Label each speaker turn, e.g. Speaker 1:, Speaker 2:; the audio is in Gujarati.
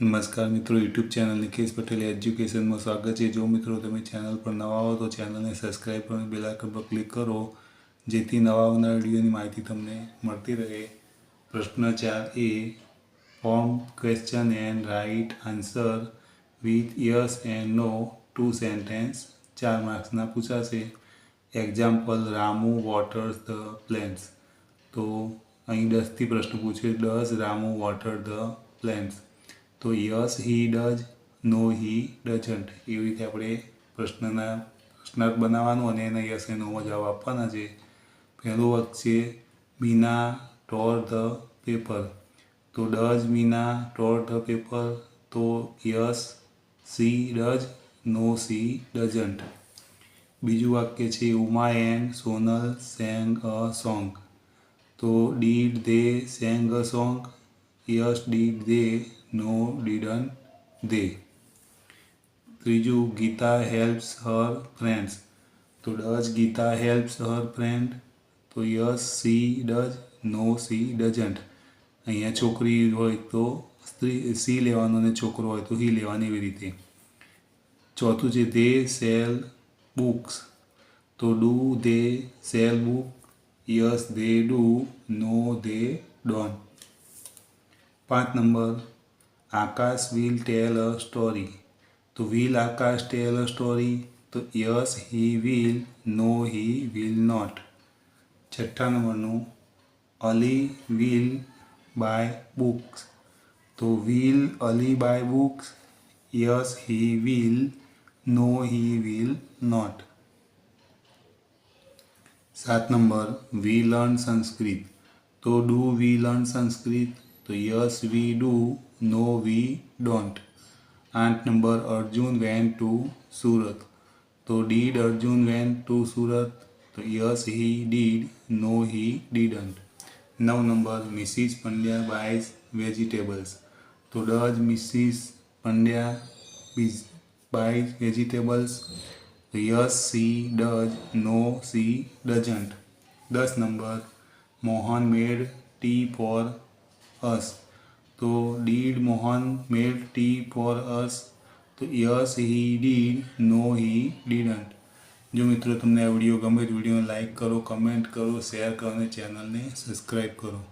Speaker 1: નમસ્કાર મિત્રો યુટ્યુબ ચેનલ નિકેશ પટેલ એજ્યુકેશનમાં સ્વાગત છે. જો મિત્રો તમે ચેનલ પર નવા હો તો ચેનલને સબસ્ક્રાઈબ કરો બેલ આઇકન પર ક્લિક કરો, જેથી નવા આવનારા વિડીયોની માહિતી તમને મળતી રહે. પ્રશ્ન ચાર એ form question and write answer with yes and no to sentence ચાર માર્ક્સના પૂછાશે. Example Ramu waters the plants તો અહીં દસથી પ્રશ્ન પૂછે does Ramu water the plants તો yes he does, no he doesn't. એવી રીતે આપણે પ્રશ્નના પ્રશ્નાર્થ બનાવવાનું અને એના યસ એ નોમાં જવાબ આપવાના છે. પહેલો વાક્ય છે, મીના ટોર ધ પેપર. તો does, Meena tore the paper. તો yes, she does, no she doesn't. બીજું વાક્ય છે, Uma and Sonal sang a song. તો did they sang a song? Yes, did they no didn't they. ત્રીજું, ગીતા હેલ્પ્સ હર ફ્રેન્ડ્સ. તો does Geeta helps her friend? તો yes, she, does, no, she, doesn't. અહીંયા છોકરી હોય તો સ્ત્રી, સી લેવાનું અને છોકરો હોય તો હી લેવાની એવી રીતે. ચોથું છે, દે સેલ બુક્સ. તો do they sell book? Yes, they do, no, they don't પાંચ નંબર. Akash will tell a story તો will Akash tell a story તો yes he will no he will not છઠ્ઠા નંબરનું, અલી વિલ બાય બુક્સ તો will Ali buy books yes he will no he will not સાત નંબર વી લર્ન સંસ્કૃત. તો ડુ વી લર્ન સંસ્કૃત? તો yes we do no we don't આઠ નંબર અર્જુન વેન ટુ સુરત તો did Arjun went to Surat તો yes he did no he didn't નવ નંબર મિસિસ પંડ્યા બાયઝ વેજીટેબલ્સ તો does Mrs Pandya bees buy vegetables તો yes she does no she doesn't દસ number, Mohan made tea for us તો did Mohan made tea for us તો yes he did no he didn't જો મિત્રો તમને આ વીડિયો ગમે તો વિડીયોને લાઇક કરો કમેન્ટ કરો શેર કરો અને ચેનલને સબસ્ક્રાઈબ કરો